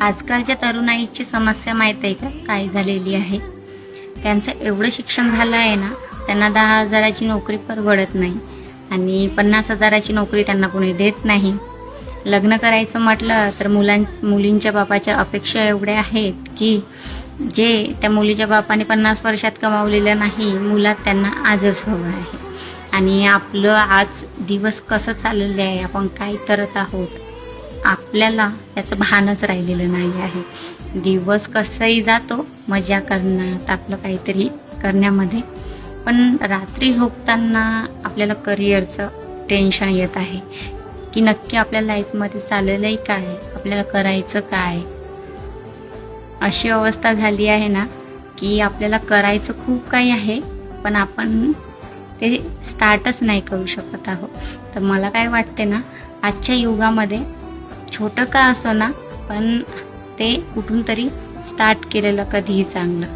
आजकालच्या तरुणाईची समस्या माहीत आहे का? काय झालेली आहे? त्यांचं एवढं शिक्षण झालं आहे ना त्यांना दहा हजाराची नोकरी परवडत नाही. आणि पन्नास हजाराची नोकरी त्यांना कोणी देत नाही. लग्न करायचं म्हटलं तर मुलां मुलींच्या बापाच्या अपेक्षा एवढ्या आहेत की जे त्या मुलीच्या बापाने पन्नास वर्षात कमावलेलं नाही मुलात त्यांना आजच हवं आहे. आणि आपलं आज दिवस कसं चाललेलं आहे? आपण काय करत आहोत? आपल्याला त्याचं भानच राहिलेलं नाही आहे. दिवस कसंही जातो मजा करण्यात आपलं काहीतरी करण्यामध्ये. पण रात्री झोपताना आपल्याला करिअरचं टेन्शन येत आहे. की नक्की आपल्या लाईफमध्ये चाललेलंही काय? आपल्याला करायचं काय? अशी अवस्था झाली आहे ना की आपल्याला करायचं खूप काही आहे पण आपण ते स्टार्टच नाही करू शकत आहोत. तर मला काय वाटते ना आजच्या युगामध्ये छोटं का असो ना पण ते कुठून तरी स्टार्ट केलेलं कधीही चांगलं.